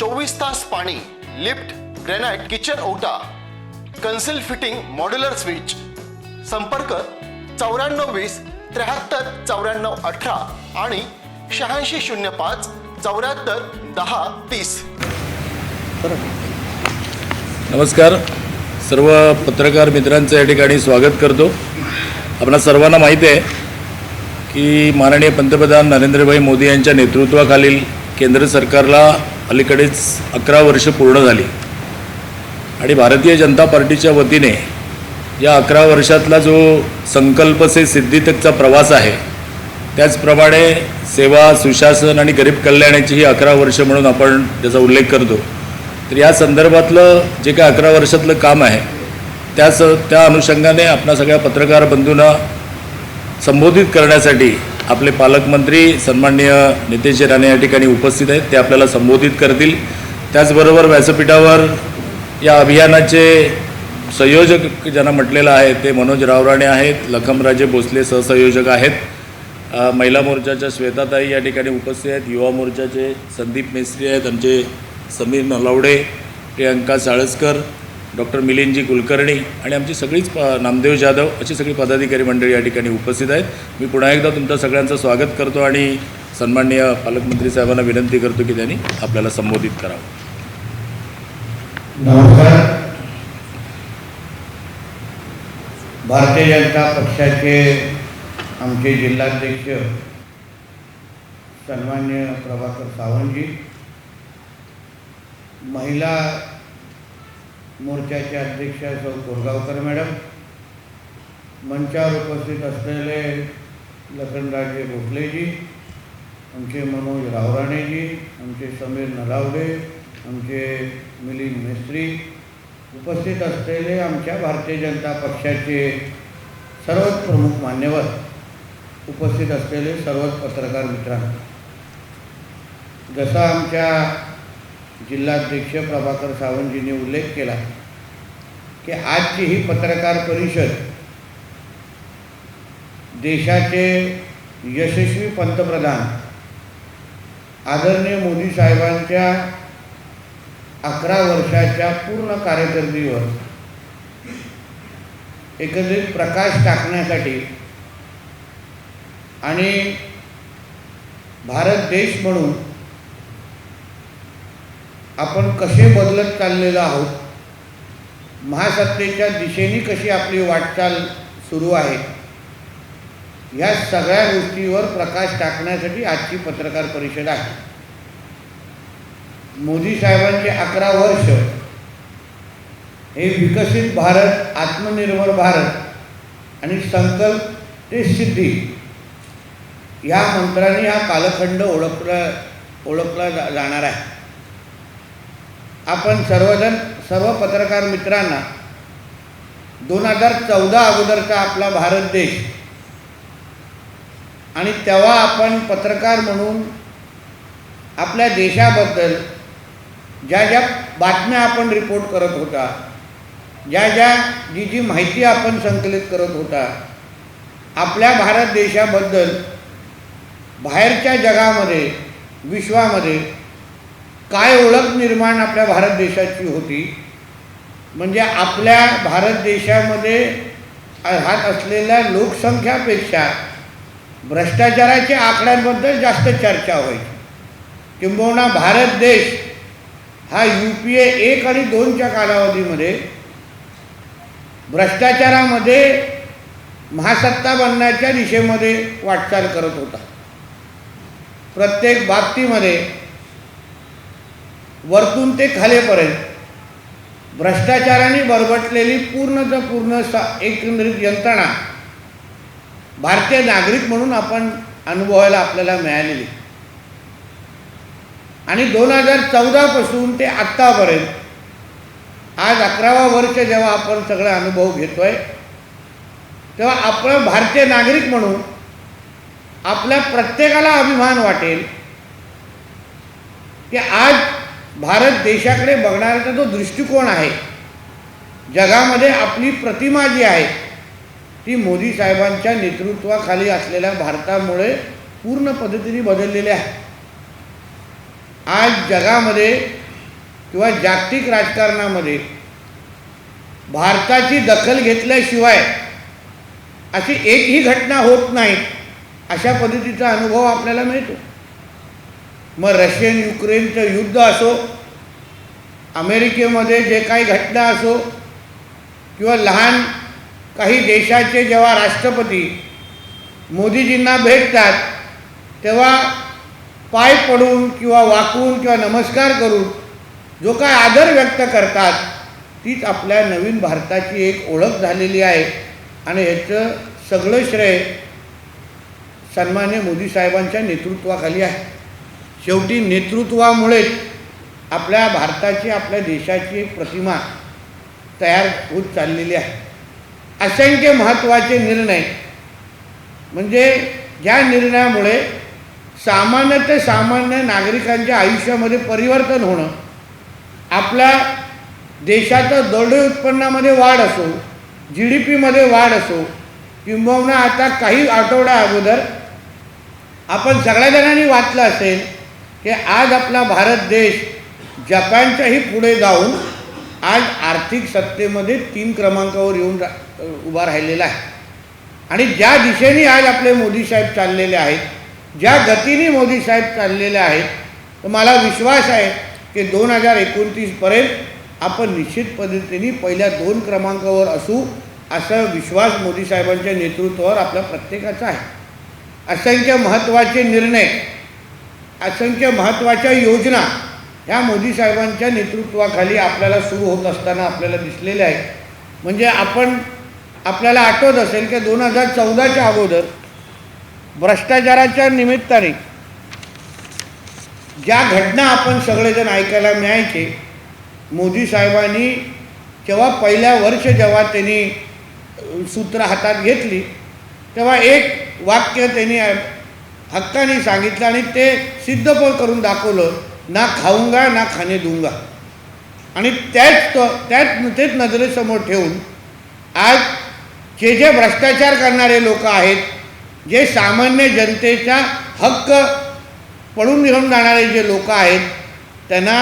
चोवीस तास पाणी लिफ्ट ग्रेनाइट किचन ओटा कन्सिल फिटिंग मॉड्युलर स्विच. संपर्क चौऱ्याण्णव वीस त्र्याहत्तर चौऱ्याण्णव अठरा आणि शहाऐंशी शून्य पाच चौऱ्याहत्तर दहा तीस. नमस्कार. सर्व पत्रकार मित्रांचं या ठिकाणी स्वागत करतो. आपणा सर्वांना माहिती आहे की माननीय पंतप्रधान नरेंद्रभाई मोदी यांच्या नेतृत्वाखालील केंद्र सरकारला अलीकडेच अकरा वर्ष पूर्ण झाली. आणि भारतीय जनता पार्टीच्या वतीने या अकरा वर्षातला जो संकल्प से सिद्धीतकचा प्रवास आहे त्याचप्रमाणे सेवा सुशासन आणि गरीब कल्याणाची ही अकरा वर्ष म्हणून आपण त्याचा उल्लेख करतो. तर या संदर्भातलं जे काय अकरा वर्षातलं काम आहे त्याच त्या अनुषंगाने आपणा सगळ्या पत्रकार बंधूंना संबोधित करण्यासाठी आपले पालकमंत्री सन्माननीय नितेश राणे या ठिकाणी उपस्थित आहेत. ते आपल्याला संबोधित करतील. त्याचबरोबर व्यासपीठावर या अभियानाचे संयोजक ज्यांना म्हटलेलं आहे ते मनोज रावराणे आहेत लखमराजे भोसले सहसंयोजक आहेत. महिला मोर्चाच्या श्वेताताई या ठिकाणी उपस्थित आहेत. युवा मोर्चाचे संदीप मेस्त्री आहेत. आमचे समीर नलावडे प्रियंका साळसकर डॉक्टर मिलिंदजी कुलकर्णी आणि आमची सगळीच प नामदेव जाधव अशी सगळी पदाधिकारी मंडळी या ठिकाणी उपस्थित आहेत. मी पुन्हा एकदा तुमचं सगळ्यांचं स्वागत करतो आणि सन्माननीय पालकमंत्री साहेबांना विनंती करतो की त्यांनी आपल्याला संबोधित करावं. नमस्कार. भारतीय जनता पक्षाचे आमचे जिल्हाध्यक्ष सन्मान्य प्रभाकर सावंतजी महिला मोर्चाचे अध्यक्ष सौ कोरगावकर मॅडम मंचावर उपस्थित असलेले लखनराजे गोखलेजी आमचे मनोज रावराणेजी आमचे समीर नलावडे आमचे मिलिंद मेस्त्री उपस्थित असलेले आमच्या भारतीय जनता पक्षाचे सर्वच प्रमुख मान्यवर उपस्थित असलेले सर्वच पत्रकार मित्रांनो जसा आमच्या जिल्हाध्यक्ष प्रभाकर सावंतजींनी उल्लेख केला की आजची ही पत्रकार परिषद देशाचे यशस्वी पंतप्रधान आदरणीय मोदी साहेबांच्या अकरा वर्षाच्या पूर्ण कारकिर्दीवर एकत्रित प्रकाश टाकण्यासाठी आणि भारत देश म्हणून आपण कसे बदलत चाललेलो आहोत महासत्तेच्या दिशेने कशी आपली वाटचाल सुरू आहे ह्या सगळ्या गोष्टीवर प्रकाश टाकण्यासाठी आजची पत्रकार परिषद आहे. मोदी साहेबांचे अकरा वर्ष हे विकसित भारत आत्मनिर्भर भारत आणि संकल्प ते सिद्धी ह्या मंत्राने हा कालखंड ओळखला ओळखला जा जाणार आहे. आपण सर्वजण सर्व पत्रकार मित्रांना दोन हजार चौदा अगोदरचा आपला भारत देश आणि तेव्हा आपण पत्रकार म्हणून आपल्या देशाबद्दल ज्या ज्या बातम्या आपण रिपोर्ट करत होता ज्या ज्या जी जी माहिती आपण संकलित करत होता आपल्या भारत देशाबद्दल बाहेरच्या जगामध्ये विश्वामध्ये काय ओळख निर्माण आपल्या भारत देशाची होती? म्हणजे आपल्या भारत देशामध्ये राहत असलेल्या लोकसंख्यापेक्षा भ्रष्टाचाराच्या आकड्यांबद्दल जास्त चर्चा व्हायची. किंबहुना भारत देश हा यू पी ए एक आणि दोनच्या कालावधीमध्ये भ्रष्टाचारामध्ये महासत्ता बनण्याच्या दिशेमध्ये वाटचाल करत होता. प्रत्येक बाबतीमध्ये वरतून ते खालेपर्यंत. भ्रष्टाचाराने बरबटलेली पूर्णच पूर्ण सा एकंदरीत यंत्रणा. भारतीय नागरिक म्हणून आपण अनुभवायला आपल्याला मिळालेली. आणि दोन हजार चौदापासून ते आत्तापर्यंत आज अकरावा वर्ष जेव्हा आपण सगळा अनुभव घेतो आहे तेव्हा आपण भारतीय नागरिक म्हणून आपल्या प्रत्येकाला अभिमान वाटेल की आज भारत देशाकडे बघणाऱ्याचा जो दृष्टिकोन आहे. जगामध्ये आपली प्रतिमा जी आहे ती मोदी साहेबांच्या नेतृत्वाखाली असलेल्या भारतामुळे पूर्ण पद्धतीने बदललेली आहे. आज जगामध्ये किंवा जागतिक राजकारणामध्ये भारताची दखल घेतल्याशिवाय अशी एकही घटना होत नाही अशा पद्धतीचा अनुभव आपल्याला मिळतो. मग रशियन युक्रेनचं युद्ध असो अमेरिकेमध्ये जे काही घटना असो किंवा लहान काही देशाचे जेव्हा राष्ट्रपती मोदीजींना भेटतात तेव्हा पाय पडून किंवा वाकून किंवा नमस्कार करून जो काय आदर व्यक्त करतात तीच आपल्या नवीन भारताची एक ओळख झालेली आहे. आणि ह्याचं सगळं श्रेय सन्मान्य मोदी साहेबांच्या नेतृत्वाखाली आहे. शेवटी नेतृत्वामुळेच आपल्या भारताची आपल्या देशाची एक प्रतिमा तयार होत चाललेली आहे. असंख्य महत्त्वाचे निर्णय. म्हणजे ज्या निर्णयामुळे सामान्य ते सामान्य नागरिकांच्या आयुष्यामध्ये परिवर्तन होणं आपल्या देशाचं दरडोई उत्पन्नामध्ये वाढ असो जी डी पीमध्ये वाढ असो किंबहुना आता काही आठवड्या अगोदर आपण सगळ्या जणांनी वाचलं असेल की आज आपला भारत देश जपानच्याही पुढे जाऊन आज आर्थिक सत्तेमध्ये तीन क्रमांकावर येऊन रा उभा राहिलेला आहे. आणि ज्या दिशेने आज आपले मोदी साहेब चाललेले आहेत ज्या गतीने मोदी साहेब चाललेले आहेत तर मला विश्वास आहे की दोन हजार एकोणतीसपर्यंत आपण निश्चित पद्धतीने पहिल्या दोन क्रमांकावर असू असा विश्वास मोदी साहेबांच्या नेतृत्वावर आपल्या प्रत्येकाचा आहे. असंख्य महत्त्वाचे निर्णय असंख्य महत्त्वाच्या योजना ह्या मोदी साहेबांच्या नेतृत्वाखाली आपल्याला सुरू होत असताना आपल्याला दिसलेल्या आहेत. म्हणजे आपण आपल्याला आठवत असेल की दोन हजार चौदाच्या अगोदर भ्रष्टाचाराच्या निमित्ताने ज्या घटना आपण सगळेजण ऐकायला मिळायचे मोदी साहेबांनी जेव्हा पहिल्या वर्ष जेव्हा त्यांनी सूत्र हातात घेतली तेव्हा एक वाक्य त्यांनी हक्काने सांगितलं आणि ते सिद्ध पण करून दाखवलं ना खाऊंगा ना खाणे दूंगा आणि त्याच त्याच तेच नजरेसमोर ठेवून आज जे जे भ्रष्टाचार करणारे लोक आहेत जे सामान्य जनतेचा हक्क पळून घेऊन जाणारे जे लोक आहेत त्यांना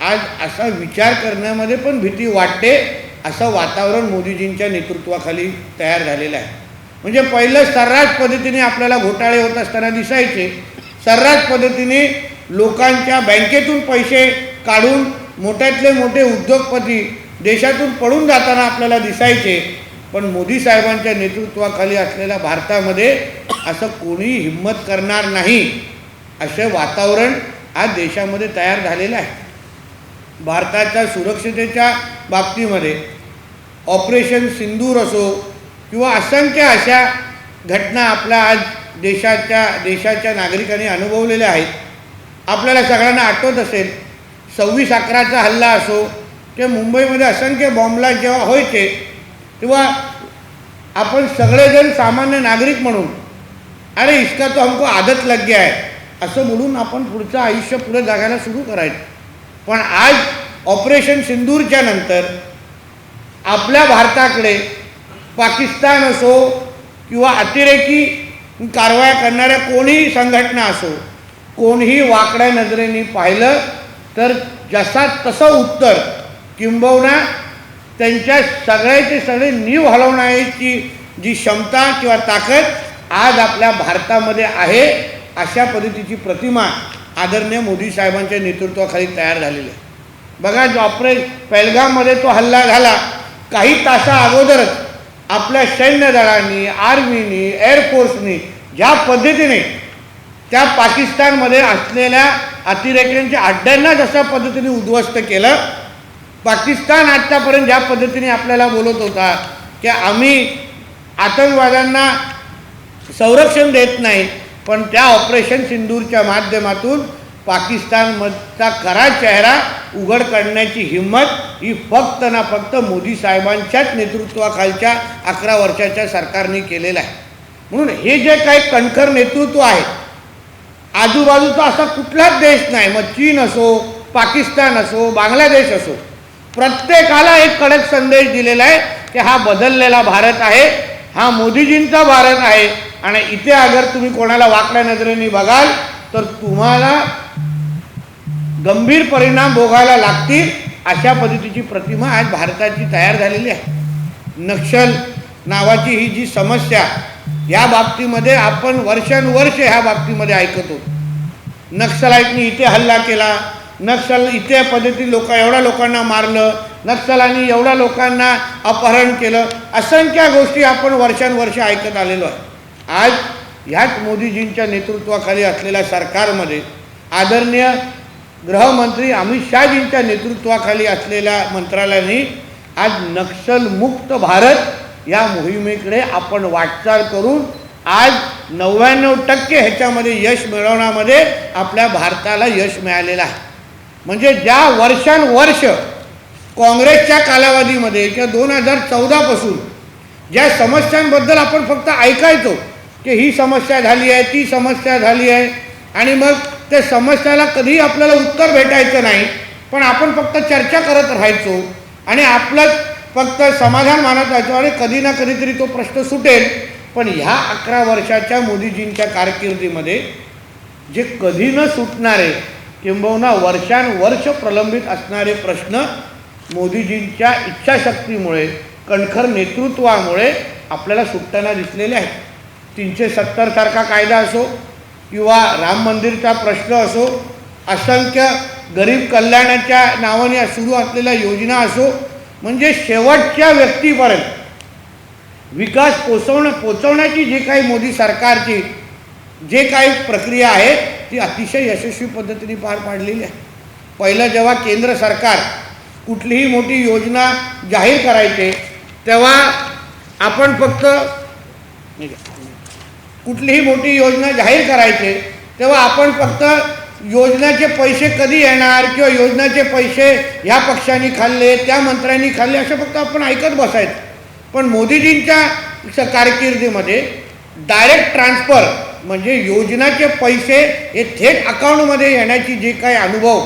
आज असा विचार करण्यामध्ये पण भीती वाटते असं वातावरण मोदीजींच्या नेतृत्वाखाली तयार झालेलं आहे. म्हणजे पहिलं सर्रास पद्धतीने आपल्याला घोटाळे होत असताना दिसायचे. सर्रास पद्धतीने लोकांच्या बँकेतून पैसे काढून मोठ्यातले मोठे उद्योगपती देशातून पळून जाताना आपल्याला दिसायचे. पण मोदी साहेबांच्या नेतृत्वाखाली असलेल्या भारतामध्ये असं कोणीही हिंमत करणार नाही. असे वातावरण आज देशामध्ये तयार झालेलं आहे. भारताच्या सुरक्षितेच्या बाबतीमध्ये ऑपरेशन सिंदूर असो किंवा असंख्य अशा घटना आपल्या आज देशाच्या देशाच्या नागरिकांनी अनुभवलेल्या आहेत. आपल्याला सगळ्यांना आठवत असेल सव्वीस अकराचा हल्ला असो किंवा मुंबईमध्ये असंख्य बॉम्बला जेव्हा व्हायचे तेव्हा आपण सगळेजण सामान्य नागरिक म्हणून अरे इसका तो हमको आदत लग गया असं बोलून आपण पुढचं आयुष्य पुढे जगायला सुरू करायचं. पण आज ऑपरेशन सिंदूरच्या नंतर आपल्या भारताकडे पाकिस्तान असो किंवा अतिरेकी कारवाया करणाऱ्या कोणीही संघटना असो कोणीही वाकड्या नजरेने पाहिलं तर जसा तसं उत्तर किंबहुना त्यांच्या सगळ्याचे सगळे नीव हलवण्याची जी क्षमता किंवा ताकद आज आपल्या भारतामध्ये आहे अशा पद्धतीची प्रतिमा आदरणीय मोदी साहेबांच्या नेतृत्वाखाली तयार झालेली आहे. बघा जो ऑपरे पेलगाममध्ये तो हल्ला झाला काही तासा अगोदरच आपल्या सैन्य दलांनी आर्मीनी एअरफोर्सनी ज्या पद्धतीने त्या पाकिस्तानमध्ये असलेल्या अतिरेक्यांच्या अड्ड्यांना जशा पद्धतीने उद्ध्वस्त केलं पाकिस्तान आत्तापर्यंत ज्या पद्धतीने आपल्याला बोलत होता की आम्ही आतंकवाद्यांना संरक्षण देत नाही पण त्या ऑपरेशन सिंदूरच्या माध्यमातून पाकिस्तानमधचा खरा चेहरा उघड करण्याची हिंमत ही फक्त ना फक्त मोदी साहेबांच्याच नेतृत्वाखालच्या अकरा वर्षाच्या सरकारने केलेलं आहे. म्हणून हे जे काही कणखर नेतृत्व आहे आजूबाजूचा असा कुठलाच देश नाही मग चीन असो पाकिस्तान असो बांगलादेश असो प्रत्येकाला एक कडक संदेश दिलेला आहे की हा बदललेला भारत आहे हा मोदीजींचा भारत आहे. आणि इथे अगर तुम्ही कोणाला वाकड्या नजरेने बघाल तर तुम्हाला गंभीर परिणाम भोगायला लागतील अशा पद्धतीची प्रतिमा आज भारताची तयार झालेली आहे. नक्षल नावाची ही जी समस्या या बाबतीमध्ये आपण वर्षानुवर्ष ह्या बाबतीमध्ये ऐकत होतो. नक्षलाईटनी इथे हल्ला केला नक्षल इथे पद्धती लोक एवढ्या लोकांना मारलं नक्षलांनी एवढ्या लोकांना अपहरण केलं असंख्य गोष्टी आपण वर्षानुवर्ष ऐकत आलेलो आहे. आज ह्याच मोदीजींच्या नेतृत्वाखाली असलेल्या सरकारमध्ये आदरणीय गृहमंत्री अमित शहाजींच्या नेतृत्वाखाली असलेल्या मंत्रालयाने आज नक्षलमुक्त भारत या मोहिमेकडे आपण वाटचाल करून आज नव्याण्णव टक्के ह्याच्यामध्ये यश मिळवण्यामध्ये आपल्या भारताला यश मिळालेलं आहे. म्हणजे ज्या वर्षानुवर्ष काँग्रेसच्या कालावधीमध्ये किंवा दोन हजार चौदापासून ज्या समस्यांबद्दल आपण फक्त ऐकायचो की ही समस्या झाली आहे ती समस्या झाली आहे आणि मग त्या समस्याला कधीही आपल्याला उत्तर भेटायचं नाही. पण आपण फक्त चर्चा करत राहायचो. आणि आपलं फक्त समाधान मानत राहायचो आणि कधी ना कधीतरी तो प्रश्न सुटेल. पण ह्या अकरा वर्षाच्या मोदीजींच्या कारकिर्दीमध्ये जे कधी न सुटणारे किंबहुना वर्षानुवर्ष प्रलंबित असणारे प्रश्न मोदीजींच्या इच्छाशक्तीमुळे कणखर नेतृत्वामुळे आपल्याला सुटताना दिसलेले आहेत. तीनशे सत्तरसारखा कायदा असो किंवा राम मंदिरचा प्रश्न असो असंख्य गरीब कल्याणाच्या नावाने सुरू असलेल्या योजना असो म्हणजे शेवटच्या व्यक्तीपर्यंत विकास पोचवणं पोचवण्याची जी काही मोदी सरकारची जे काही प्रक्रिया आहे ती अतिशय यशस्वी पद्धतीने पार पाडलेली आहे. पहिलं जेव्हा केंद्र सरकार कुठलीही मोठी योजना जाहीर करायचे तेव्हा आपण फक्त कुठलीही मोठी योजना जाहीर करायचे तेव्हा आपण फक्त योजनाचे पैसे कधी येणार किंवा योजनाचे पैसे ह्या पक्षांनी खाल्ले त्या मंत्र्यांनी खाल्ले असं फक्त आपण ऐकत बसायचं. पण मोदीजींच्या स- कारकिर्दीमध्ये डायरेक्ट ट्रान्सफर म्हणजे योजनाचे पैसे हे थेट अकाउंटमध्ये येण्याची जे काही अनुभव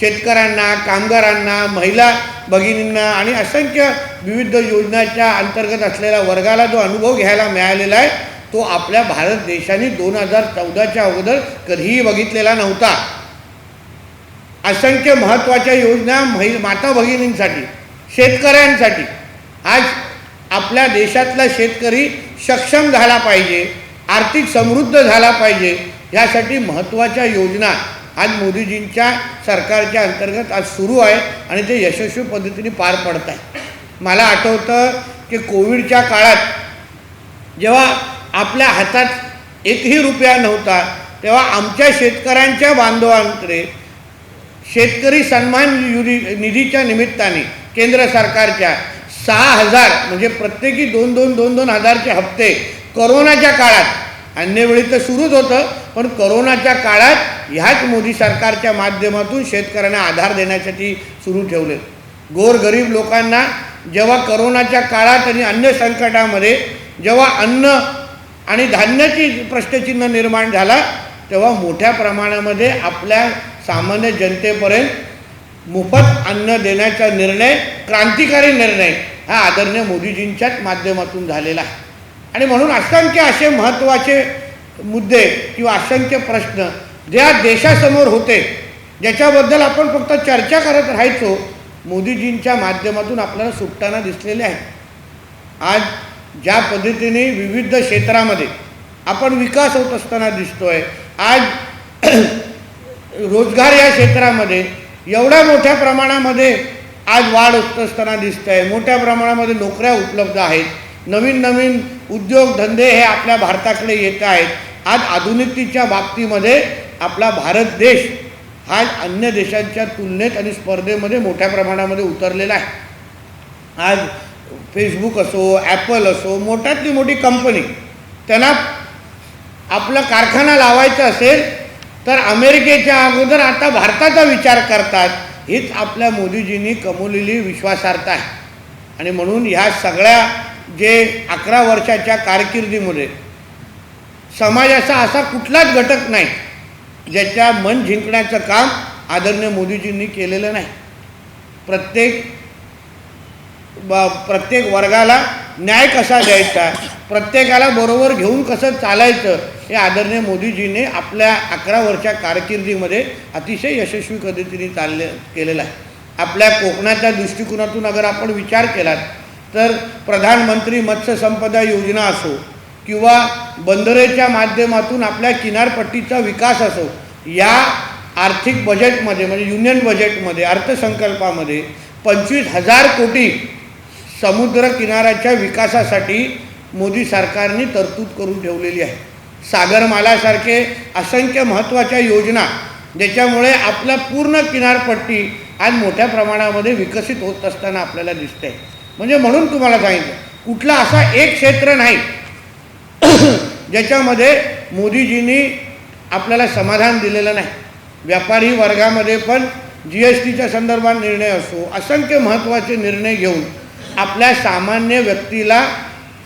शेतकऱ्यांना कामगारांना महिला भगिनींना आणि असंख्य विविध योजनाच्या अंतर्गत असलेल्या वर्गाला जो अनुभव घ्यायला मिळालेला आहे तो आपल्या भारत देशाने दोन हजार चौदाच्या अगोदर कधीही बघितलेला नव्हता. असंख्य महत्त्वाच्या योजना महि माता भगिनींसाठी शेतकऱ्यांसाठी. आज आपल्या देशातला शेतकरी सक्षम झाला पाहिजे आर्थिक समृद्ध झाला पाहिजे यासाठी महत्त्वाच्या योजना आज मोदीजींच्या सरकारच्या अंतर्गत आज सुरू आहे आणि ते यशस्वी पद्धतीने पार पडत आहे. मला आठवतं की कोविडच्या काळात जेव्हा आपल्या हातात एकही रुपया नव्हता तेव्हा आमच्या शेतकऱ्यांच्या बांधवांकडे शेतकरी सन्मान युरी निधीच्या निमित्ताने केंद्र सरकारच्या सहा हजार म्हणजे प्रत्येकी दोन दोन दोन दोन हजारचे हप्ते करोनाच्या काळात अन्यवेळी तर सुरूच होतं पण करोनाच्या काळात ह्याच मोदी सरकारच्या माध्यमातून शेतकऱ्यांना आधार देण्यासाठी सुरू ठेवले. गोरगरीब लोकांना जेव्हा करोनाच्या काळात आणि अन्य संकटामध्ये जेव्हा अन्न आणि धान्याची प्रश्नचिन्ह निर्माण झाला तेव्हा मोठ्या प्रमाणामध्ये आपल्या सामान्य जनतेपर्यंत मोफत अन्न देण्याचा निर्णय क्रांतिकारी निर्णय हा आदरणीय मोदीजींच्याच माध्यमातून झालेला आहे. आणि म्हणून असंख्य असे महत्त्वाचे मुद्दे किंवा असंख्य प्रश्न ज्या देशासमोर होते ज्याच्याबद्दल आपण फक्त चर्चा करत राहायचो मोदीजींच्या माध्यमातून आपल्याला सुटताना दिसलेले आहे आज ज्या पद्धतीने विविध क्षेत्रामध्ये आपण विकास होत असताना दिसतोय आज रोजगार या क्षेत्रामध्ये एवढ्या मोठ्या प्रमाणामध्ये आज वाढ होत असताना दिसत आहे मोठ्या प्रमाणामध्ये नोकऱ्या उपलब्ध आहेत. नवीन नवीन उद्योगधंदे हे आपल्या भारताकडे येत आहेत. आज आधुनिकतेच्या बाबतीमध्ये आपला भारत देश हा अन्य देशांच्या तुलनेत आणि स्पर्धेमध्ये मोठ्या प्रमाणामध्ये उतरलेला आहे. आज फेसबुक असो ॲपल असो मोठ्यातली मोठी कंपनी त्यांना आपला कारखाना लावायचा असेल तर अमेरिकेच्या अगोदर आता भारताचा विचार करतात हीच आपल्या मोदीजींनी कमवलेली विश्वासार्हता आहे. आणि म्हणून ह्या सगळ्या जे अकरा वर्षाच्या कारकिर्दीमध्ये समाजाचा असा कुठलाच घटक नाही ज्याच्या मन जिंकण्याचं काम आदरणीय मोदीजींनी केलेलं नाही. प्रत्येक ब प्रत्येक वर्गाला न्याय कसा द्यायचा? प्रत्येकाला बरोबर घेऊन कसं चालायचं? हे आदरणीय मोदीजीने आपल्या अकरा वर्षा कारकिर्दीमध्ये अतिशय यशस्वी पद्धतीने चालले केलेलं आहे. आपल्या कोकणाच्या दृष्टिकोनातून अगर आपण विचार केलात तर प्रधानमंत्री मत्स्य संपदा योजना असो किंवा बंदरेच्या माध्यमातून आपल्या किनारपट्टीचा विकास असो या आर्थिक बजेटमध्ये म्हणजे युनियन बजेटमध्ये अर्थसंकल्पामध्ये पंचवीस हजार कोटी समुद्र किनाऱ्याच्या विकासासाठी मोदी सरकारने तरतूद करून ठेवलेली आहे. सागरमालासारखे असंख्य महत्त्वाच्या योजना ज्याच्यामुळे आपला पूर्ण किनारपट्टी आज मोठ्या प्रमाणामध्ये विकसित होत असताना आपल्याला दिसते म्हणजे म्हणून तुम्हाला सांगितलं कुठला असा एक क्षेत्र नाही ज्याच्यामध्ये मोदीजींनी आपल्याला समाधान दिलेलं नाही. व्यापारी वर्गामध्ये पण जी एस टीच्या संदर्भात निर्णय असो असंख्य महत्त्वाचे निर्णय घेऊन आपल्या सामान्य व्यक्तीला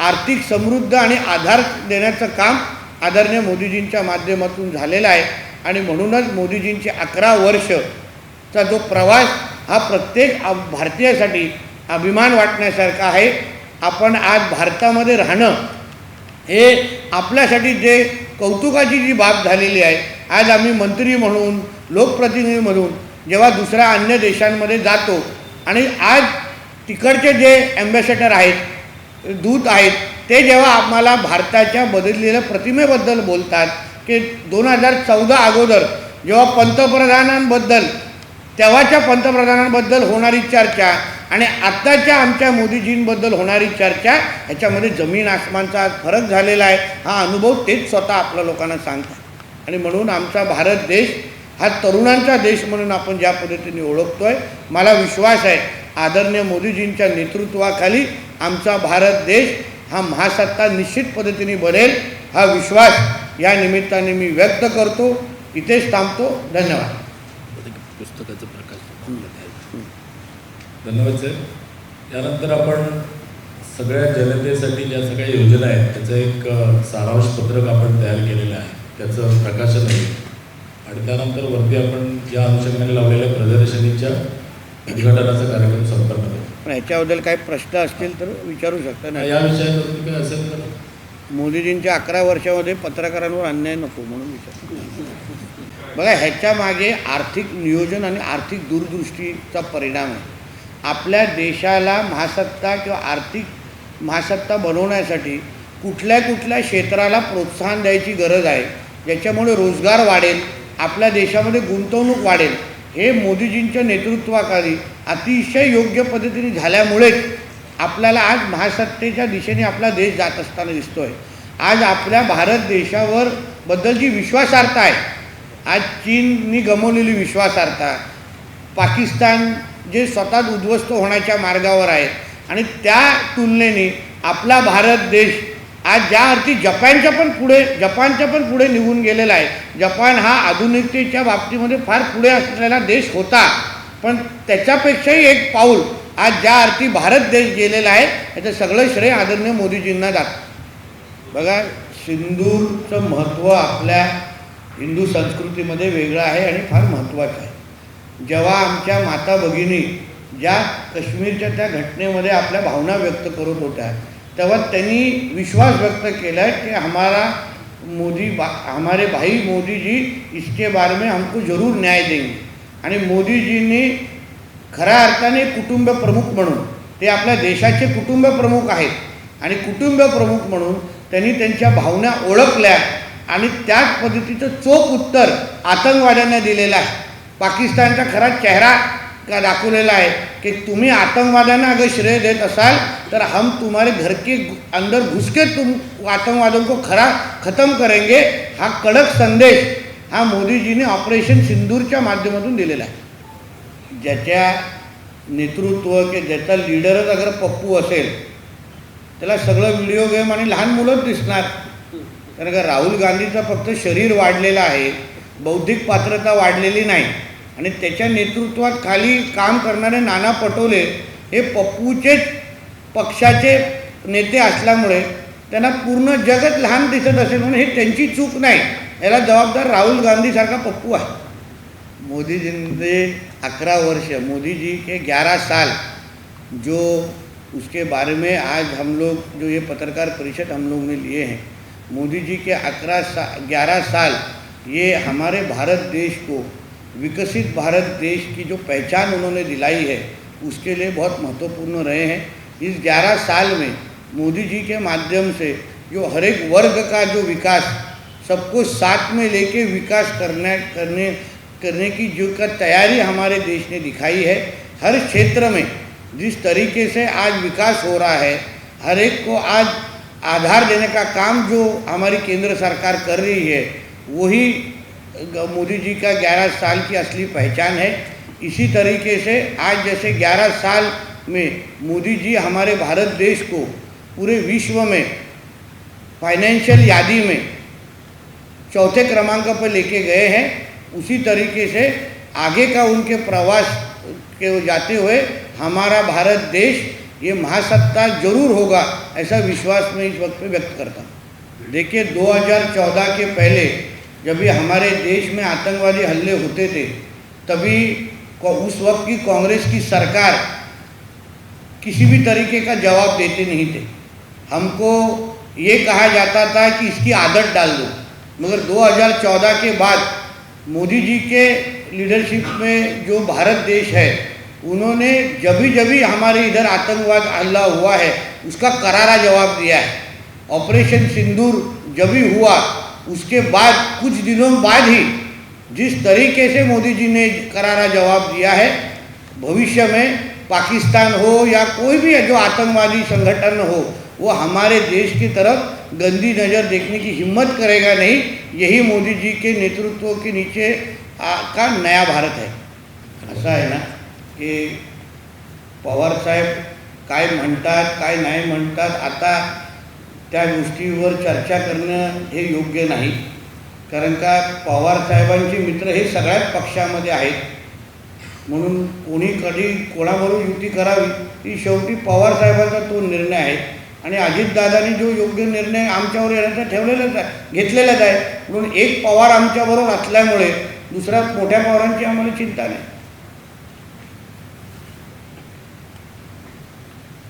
आर्थिक समृद्ध आणि आधार देण्याचं काम आदरणीय मोदीजींच्या माध्यमातून झालेलं आहे. आणि म्हणूनच मोदीजींचे अकरा वर्षचा जो प्रवास हा प्रत्येक भारतीयासाठी अभिमान वाटण्यासारखा आहे. आपण आज भारतामध्ये राहणं हे आपल्यासाठी जे कौतुकाची जी बाब झालेली आहे आज आम्ही मंत्री म्हणून लोकप्रतिनिधी म्हणून जेव्हा दुसऱ्या अन्य देशांमध्ये जातो आणि आज तिकडचे जे ॲम्बॅसेडर आहेत दूत आहेत ते जेव्हा आम्हाला भारताच्या बदललेल्या प्रतिमेबद्दल बोलतात की दोन हजार चौदा अगोदर जेव्हा पंतप्रधानांबद्दल तेव्हाच्या पंतप्रधानांबद्दल होणारी चर्चा आणि आत्ताच्या आमच्या मोदीजींबद्दल होणारी चर्चा ह्याच्यामध्ये जमीन आसमानचा फरक झालेला आहे हा अनुभव तेच स्वतः आपल्या लोकांना सांगतात. आणि म्हणून आमचा भारत देश हा तरुणांचा देश म्हणून आपण ज्या पद्धतीने ओळखतो आहे मला विश्वास आहे आदरणीय मोदीजींच्या नेतृत्वाखाली आमचा भारत देश हा महासत्ता निश्चित पद्धतीने बनेल हा विश्वास या निमित्ताने मी व्यक्त करतो. इथेच थांबतो. धन्यवाद. पुस्तकाचं प्रकाशन धन्यवाद सर. त्यानंतर आपण सगळ्या जनतेसाठी ज्या सगळ्या योजना आहेत त्याचं एक सारांश पत्रक आपण तयार केलेलं आहे. त्याचं प्रकाशन आहे. आणि त्यानंतर वरती आपण ज्या अनुषंगाने लावलेल्या प्रदर्शनीच्या उद्घाटनाचा कार्यक्रम संपन्न करू पण ह्याच्याबद्दल काही प्रश्न असतील तर विचारू शकता नाही या विषयावरती काय असेल तर. मोदीजींच्या अकरा वर्षामध्ये पत्रकारांवर अन्याय नको म्हणून विचार. बघा ह्याच्या मागे आर्थिक नियोजन आणि आर्थिक दूरदृष्टीचा परिणाम आहे. आपल्या देशाला महासत्ता किंवा आर्थिक महासत्ता बनवण्यासाठी कुठल्या कुठल्या क्षेत्राला प्रोत्साहन द्यायची गरज आहे ज्याच्यामुळे रोजगार वाढेल आपल्या देशामध्ये गुंतवणूक वाढेल हे मोदीजींच्या नेतृत्वाखाली अतिशय योग्य पद्धतीने झाल्यामुळेच आपल्याला आज महासत्तेच्या दिशेने आपला देश जात असताना दिसतोय. आज आपल्या भारत देशावर बद्दल जी विश्वासार्हता आहे. आज चीननी गमवलेली विश्वासार्हता पाकिस्तान जे स्वतःच उद्ध्वस्त होण्याच्या मार्गावर आहे आणि त्या तुलनेने आपला भारत देश आज ज्या अर्थी जपानच्या पण पुढे जपानच्या पण पुढे निघून गेलेला आहे. जपान हा आधुनिकतेच्या बाबतीमध्ये फार पुढे असलेला देश होता. पण त्याच्यापेक्षाही एक पाऊल आज ज्या अर्थी भारत देश गेलेला आहे याचं सगळं श्रेय आदरणीय मोदीजींना जात. बघा सिंदूरचं महत्त्व आपल्या हिंदू संस्कृतीमध्ये वेगळं आहे आणि फार महत्त्वाचं आहे. जेव्हा आमच्या माता भगिनी ज्या काश्मीरच्या त्या घटनेमध्ये आपल्या भावना व्यक्त करत होत्या तेव्हा त्यांनी विश्वास व्यक्त केला की हमारा मोदी बा हमारे भाई मोदी जी इसके बारे में हमको जरूर न्याय देंगे. आणि मोदीजींनी खऱ्या अर्थाने कुटुंब प्रमुख म्हणून ते आपल्या देशाचे कुटुंब प्रमुख आहेत. आणि कुटुंब प्रमुख म्हणून त्यांनी त्यांच्या भावना ओळखल्या आणि त्याच पद्धतीचं चोख उत्तर आतंकवाद्यांना दिलेलं आहे. पाकिस्तानचा खरा चेहरा का दाखवलेला आहे? की तुम्ही आतंकवाद्यांना अगर श्रेय देत असाल तर हम तुम्हारे घर के अंदर घुस के तुम आतंकवादों को खरा खत्म करेंगे. हा कडक संदेश हा मोदीजीने ऑपरेशन सिंदूरच्या माध्यमातून दिलेला आहे. ज्याच्या नेतृत्व की ज्याचा लीडरच अगर पप्पू असेल त्याला सगळं व्हिडिओ गेम आणि लहान मुलंच दिसणार. कारण का राहुल गांधीचं फक्त शरीर वाढलेलं आहे बौद्धिक पात्रता वाढलेली नाही. आणि त्याच्या नेतृत्वात खाली काम करणारे नाना पटोले हे पप्पूचेच पक्षाचे नेते असल्यामुळे त्यांना पूर्ण जगत लहान दिसत असेल म्हणून हे त्यांची चूक नाही. याला जबाबदार राहुल गांधीसारखा पप्पू आहे. मोदीजींचे अकरा वर्ष मोदीजी के ग्यारह साल जो उसके बारे में आज हम लोग जो ये पत्रकार परिषद हम लोग ने लिए हैं मोदी जी के अकरा सा ग्यारह साल ये हमारे भारत देश को विकसित भारत देश की जो पहचान उन्होंने दिलाई है, उसके लिए बहुत महत्वपूर्ण रहे हैं। इस ग्यारह साल में मोदी जी के माध्यम से जो हर एक वर्ग का जो विकास, सबको साथ में लेके विकास करने करने करने की जो का तैयारी हमारे देश ने दिखाई है, हर क्षेत्र में जिस तरीके से आज विकास हो रहा है, हर एक को आज आधार देने का काम जो हमारी केंद्र सरकार कर रही है, वही मोदी जी का 11 साल की असली पहचान है। इसी तरीके से आज जैसे 11 साल में मोदी जी हमारे भारत देश को पूरे विश्व में फाइनेंशियल यादी में चौथे क्रमांक पर लेके गए हैं, उसी तरीके से आगे का उनके प्रवास के जाते हुए हमारा भारत देश ये महासत्ता ज़रूर होगा ऐसा विश्वास मैं इस वक्त पे व्यक्त करता हूँ। देखिए 2014 के पहले जब भी हमारे देश में आतंकवादी हल्ले होते थे, तभी उस वक्त की कांग्रेस की सरकार किसी भी तरीके का जवाब देते नहीं थे। हमको ये कहा जाता था कि इसकी आदत डाल दो। मगर 2014 के बाद मोदी जी के लीडरशिप में जो भारत देश है, उन्होंने जभी जभी हमारे इधर आतंकवाद हल्ला हुआ है, उसका करारा जवाब दिया है। ऑपरेशन सिंदूर जब भी हुआ उसके बाद कुछ दिनों बाद ही जिस तरीके से मोदी जी ने करारा जवाब दिया है भविष्य में पाकिस्तान हो या कोई भी जो आतंकवादी संगठन हो वो हमारे देश की तरफ़ गंदी नज़र देखने की हिम्मत करेगा नहीं यही मोदी जी के नेतृत्व के नीचे आ, का नया भारत है। असं आहे ना की पवारसाहेब काय म्हणतात काय नाही म्हणतात आता त्या गोष्टीवर चर्चा करणं हे योग्य नाही. कारण का पवार साहेबांचे मित्र हे सगळ्याच पक्षामध्ये आहेत. म्हणून कोणी कधी कोणाबरोबर युती करावी ही शेवटी पवार साहेबांचा तो निर्णय आहे. आणि अजितदादांनी जो योग्य निर्णय आमच्यावर येण्याचा ठेवलेलाच आहे घेतलेलाच आहे. म्हणून एक पवार आमच्याबरोबर असल्यामुळे दुसऱ्या मोठ्या पवारांची आम्हाला चिंता नाही.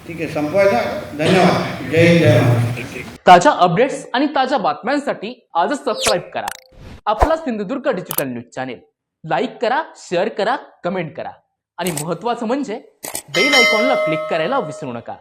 ठीक आहे संपवायचा? धन्यवाद. जय हिंद जय महाराष्ट्र. ताज्या अपडेट्स आणि ताज्या बातम्यांसाठी आजच सबस्क्राईब करा. आपला Sindhudurg digital news channel like करा शेअर करा कमेंट करा. आणि महत्त्वाचं म्हणजे बेल आयकॉनला क्लिक करायला विसरू नका.